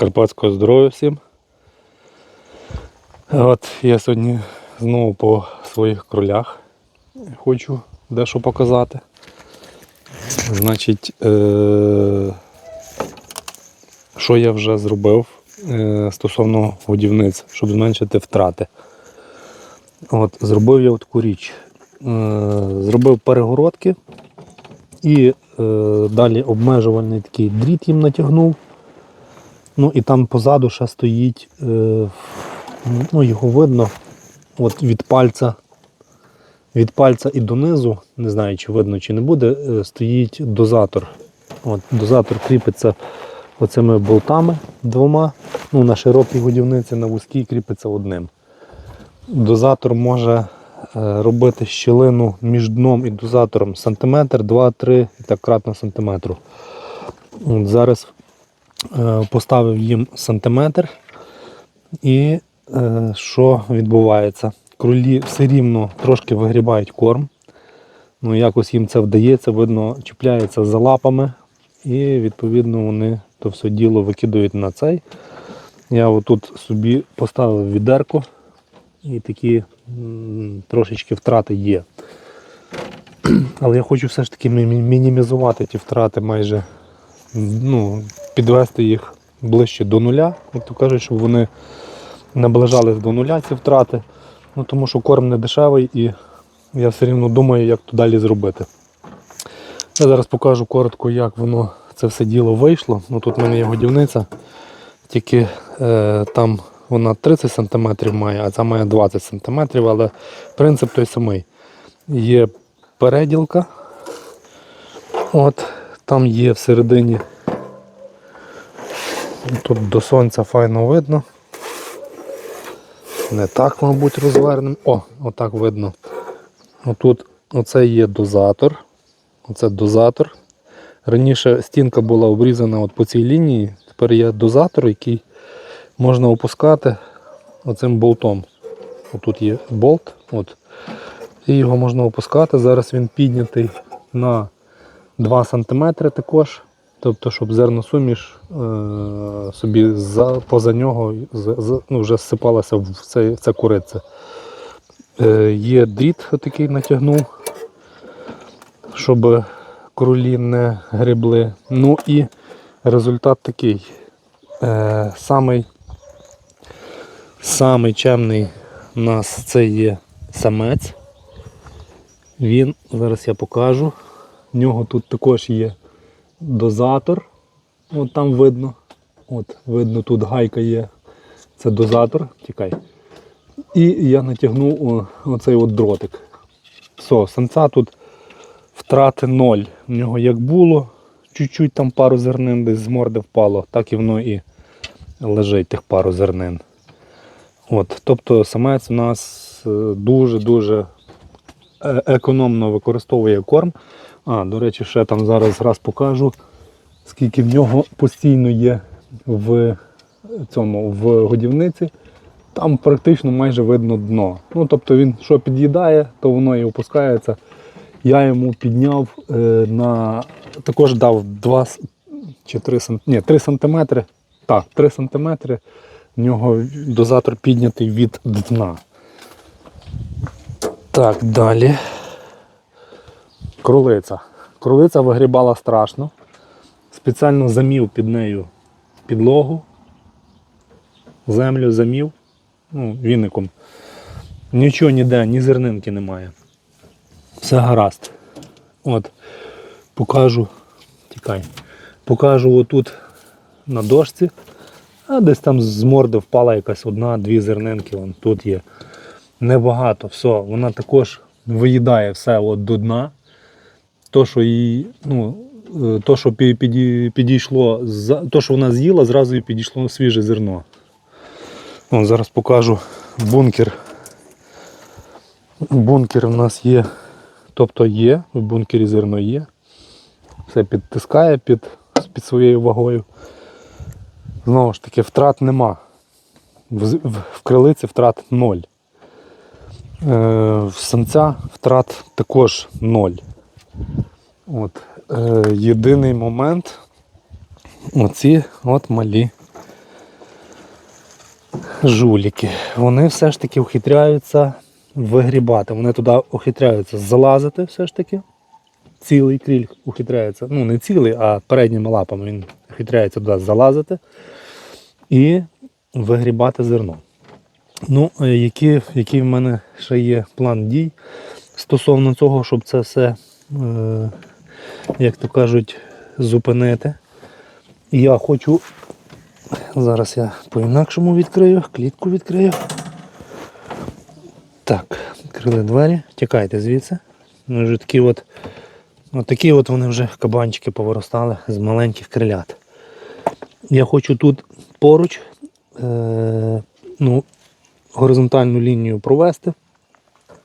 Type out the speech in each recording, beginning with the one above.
Карпатського здоров'я всім. От я сьогодні знову по своїх кролях хочу дещо показати. Значить, е- що я вже зробив е- стосовно годівниць, щоб зменшити втрати. От, зробив я таку річ. Е- зробив перегородки і е- далі обмежувальний такий дріт їм натягнув. Ну і там позаду ще стоїть, е, ну його видно, от від пальця, від пальця і донизу, не знаю, чи видно, чи не буде, е, стоїть дозатор. От, дозатор кріпиться оцими болтами двома. Ну, на широкій годівниці, на вузькій кріпиться одним. Дозатор може е, робити щілину між дном і дозатором сантиметр, 2-3 і так кратно сантиметру. От зараз поставив їм сантиметр. І е, що відбувається? Кролі все рівно трошки вигрібають корм. Ну, якось їм це вдається, видно, чіпляється за лапами, і відповідно вони то все діло викидають на цей. Я отут собі поставив відерко і такі трошечки втрати є. Але я хочу все ж таки мінімізувати ті втрати майже ну, підвести їх ближче до нуля, як то кажуть, щоб вони наближались до нуля ці втрати. Ну, Тому що корм не дешевий і я все рівно думаю, як то далі зробити. Я зараз покажу коротко, як воно це все діло вийшло. Ну, Тут в мене є годівниця, тільки е, там вона 30 см має, а ця має 20 см, але принцип той самий. Є переділка. От, там є всередині. Тут до сонця файно видно. Не так, мабуть, розвернемо. О, отак видно. Отут оце є дозатор. Оце дозатор. Раніше стінка була обрізана от по цій лінії, тепер є дозатор, який можна опускати оцим болтом. Отут є болт, от. і його можна опускати. Зараз він піднятий на 2 см також. Тобто, щоб зерносуміш е, собі за, поза нього з, ну, вже зсипалася в це, в це куриця. Е, є дріт такий натягнув, щоб кролі не гребли. Ну і результат такий. Е, самий, самий чемний у нас це є самець. Він, зараз я покажу. В нього тут також є дозатор. От там видно. От, видно, тут гайка є. Це дозатор. Тікай. І я натягнув оцей от дротик. Все, самця тут втрати ноль. В нього як було, чуть-чуть там пару зернин десь з морди впало, так і воно і лежить тих пару зернин. От, тобто самець у нас е, дуже-дуже е- економно використовує корм. А, до речі, ще там зараз раз покажу, скільки в нього постійно є в цьому в годівниці. Там практично майже видно дно. Ну, тобто він що під'їдає, то воно і опускається. Я йому підняв е, на також дав 2 с- чи 3 см, ні, 3 сантиметри. Так, 3 сантиметри. В нього дозатор піднятий від дна. Так, далі. Кролиця. Кролиця вигрібала страшно. Спеціально замів під нею підлогу, землю замів, ну, віником. Нічого ніде, ні зернинки немає. Все гаразд. От, покажу, тікай, покажу отут на дошці, а десь там з морди впала якась одна-дві зернинки, вон тут є. Небагато, все, вона також виїдає все от до дна то, що їй, ну, е, то, що підійшло, то, що вона з'їла, зразу і підійшло свіже зерно. О, зараз покажу бункер. Бункер у нас є, тобто є, в бункері зерно є. Все підтискає під, під своєю вагою. Знову ж таки, втрат нема. В, в, в крилиці втрат ноль. Е, в самця втрат також ноль. От, е, єдиний момент оці от малі жуліки. Вони все ж таки ухитряються вигрібати. Вони туди ухитряються залазити все ж таки. Цілий кріль ухитряється. Ну, не цілий, а передніми лапами він ухитряється туди залазити і вигрібати зерно. Ну, е, який, який в мене ще є план дій стосовно цього, щоб це все, е, як то кажуть, зупинити. Я хочу. Зараз я по-інакшому відкрию, клітку відкрию. Так, відкрили двері, тікайте звідси. Вони вже такі от, от такі от вони вже кабанчики повиростали з маленьких крилят. Я хочу тут поруч е, ну, горизонтальну лінію провести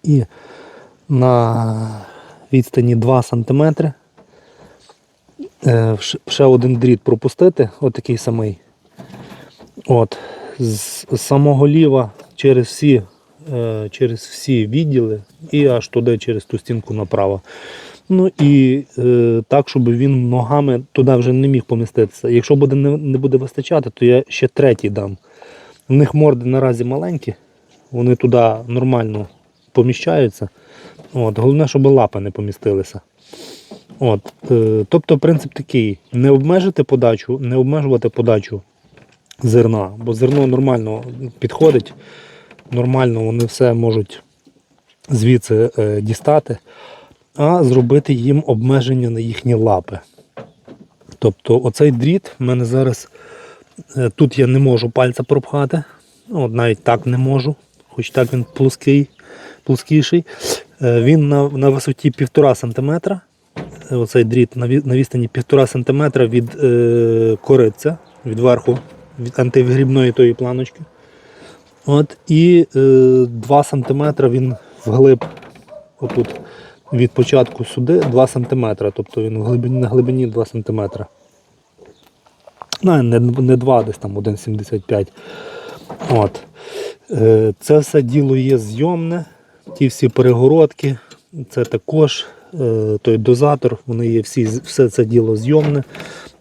і на відстані 2 см ще один дріт пропустити, отакий самий. От, з, з самого ліва через всі, е, через всі відділи і аж туди через ту стінку направо. Ну і е, так, щоб він ногами туди вже не міг поміститися. Якщо буде не, не буде вистачати, то я ще третій дам. У них морди наразі маленькі, вони туди нормально поміщаються. От, головне, щоб лапи не помістилися. От, е, тобто принцип такий: не обмежити подачу, не обмежувати подачу зерна, бо зерно нормально підходить, нормально вони все можуть звідси е, дістати, а зробити їм обмеження на їхні лапи. Тобто оцей дріт в мене зараз е, тут я не можу пальця пропхати, от навіть так не можу, хоч так він плоский, плоскіший. Він на, на висоті 1,5 см. Оцей дріт на відстані 1,5 см від е, кориця, від верху, від антивигрібної тої планочки. От, і е, 2 см він вглиб, отут, від початку сюди 2 см. Тобто він в глибині, на глибині 2 см. Ну, не, не 2, десь там 1,75. От. Е, Це все діло є зйомне. Ті всі перегородки, це також е, той дозатор, вони є всі, все це діло зйомне.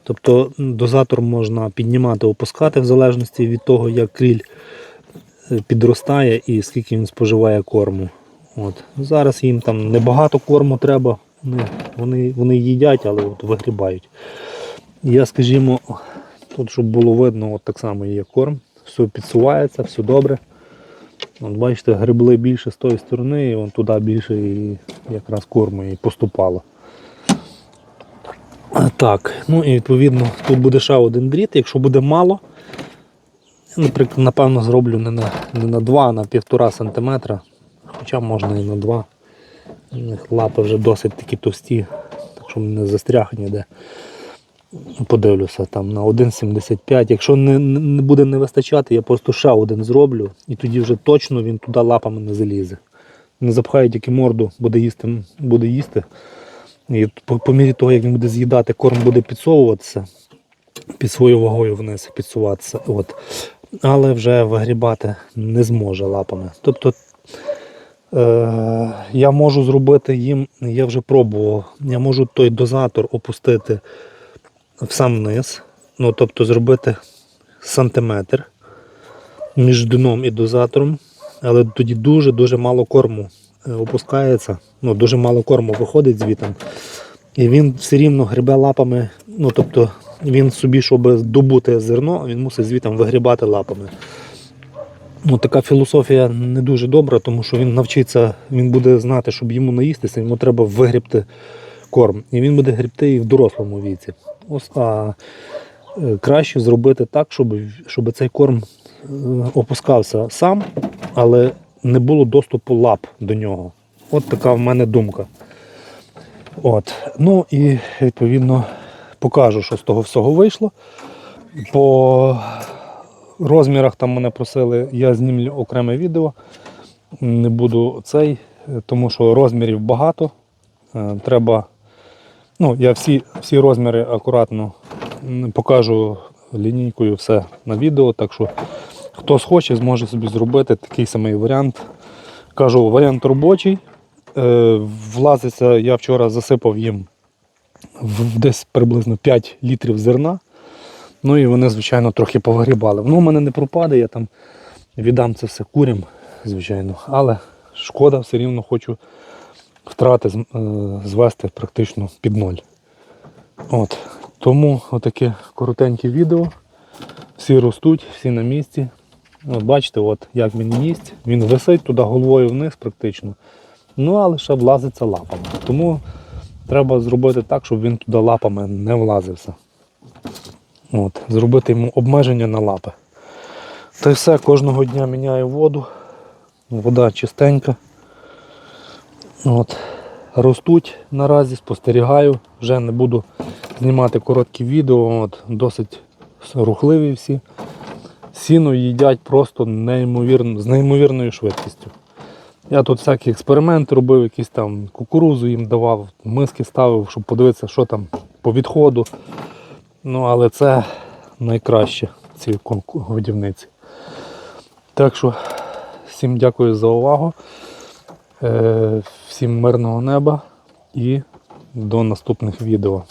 Тобто дозатор можна піднімати, опускати в залежності від того, як кріль е, підростає і скільки він споживає корму. От. Зараз їм там небагато корму треба, вони, вони, вони їдять, але от вигрібають. Я, скажімо, тут, щоб було видно, от так само є корм, все підсувається, все добре. От бачите, грибли більше з тої сторони, і вон туди більше і якраз корму і поступало. Так, ну і відповідно тут буде ще один дріт. Якщо буде мало, я, наприклад, напевно, зроблю не на, не на 2, а на 1,5 см. Хоча можна і на 2. У них лапи вже досить такі товсті, так що не застряг ніде. Подивлюся там на 1,75. Якщо не, не буде не вистачати, я просто ще один зроблю і тоді вже точно він туди лапами не залізе. Не запхає тільки морду, буде їсти, буде їсти. І по, по мірі того, як він буде з'їдати, корм буде підсовуватися, під своєю вагою вниз підсуватися. От. Але вже вигрібати не зможе лапами. Тобто е, я можу зробити їм, я вже пробував, я можу той дозатор опустити в сам низ, ну тобто зробити сантиметр між дном і дозатором, але тоді дуже-дуже мало корму е, опускається, ну дуже мало корму виходить звітом. І він все рівно грибе лапами, ну тобто він собі, щоб добути зерно, він мусить звітом вигрібати лапами. Ну, така філософія не дуже добра, тому що він навчиться, він буде знати, щоб йому наїстися, йому треба вигрібти корм. І він буде грібти і в дорослому віці. Ось, а е, краще зробити так, щоб, щоб цей корм е, опускався сам, але не було доступу лап до нього. От така в мене думка. От. Ну і відповідно покажу, що з того всього вийшло. По розмірах там мене просили, я знімлю окреме відео. Не буду цей, е, тому що розмірів багато. Треба. Ну, я всі, всі розміри акуратно покажу лінійкою все на відео. Так що хто схоче, зможе собі зробити такий самий варіант. Кажу, варіант робочий. Е, Влазиться, я вчора засипав їм в десь приблизно 5 літрів зерна. Ну і вони, звичайно, трохи повигрібали. Воно в мене не пропаде, я там віддам це все курям, звичайно, але шкода, все рівно хочу втрати е, звести практично під ноль. От. Тому отаке коротеньке відео. Всі ростуть, всі на місці. От бачите, от як він їсть. Він висить туди головою вниз практично. Ну, але ще влазиться лапами. Тому треба зробити так, щоб він туди лапами не влазився. От, зробити йому обмеження на лапи. Та й все, кожного дня міняю воду. Вода чистенька. От. Ростуть наразі, спостерігаю. Вже не буду знімати короткі відео. От, досить рухливі всі. Сіно їдять просто неймовірно, з неймовірною швидкістю. Я тут всякі експерименти робив, якісь там кукурузу їм давав, миски ставив, щоб подивитися, що там по відходу. Ну, але це найкраще ці годівниці. Так що всім дякую за увагу. Е, Всім мирного неба і до наступних відео.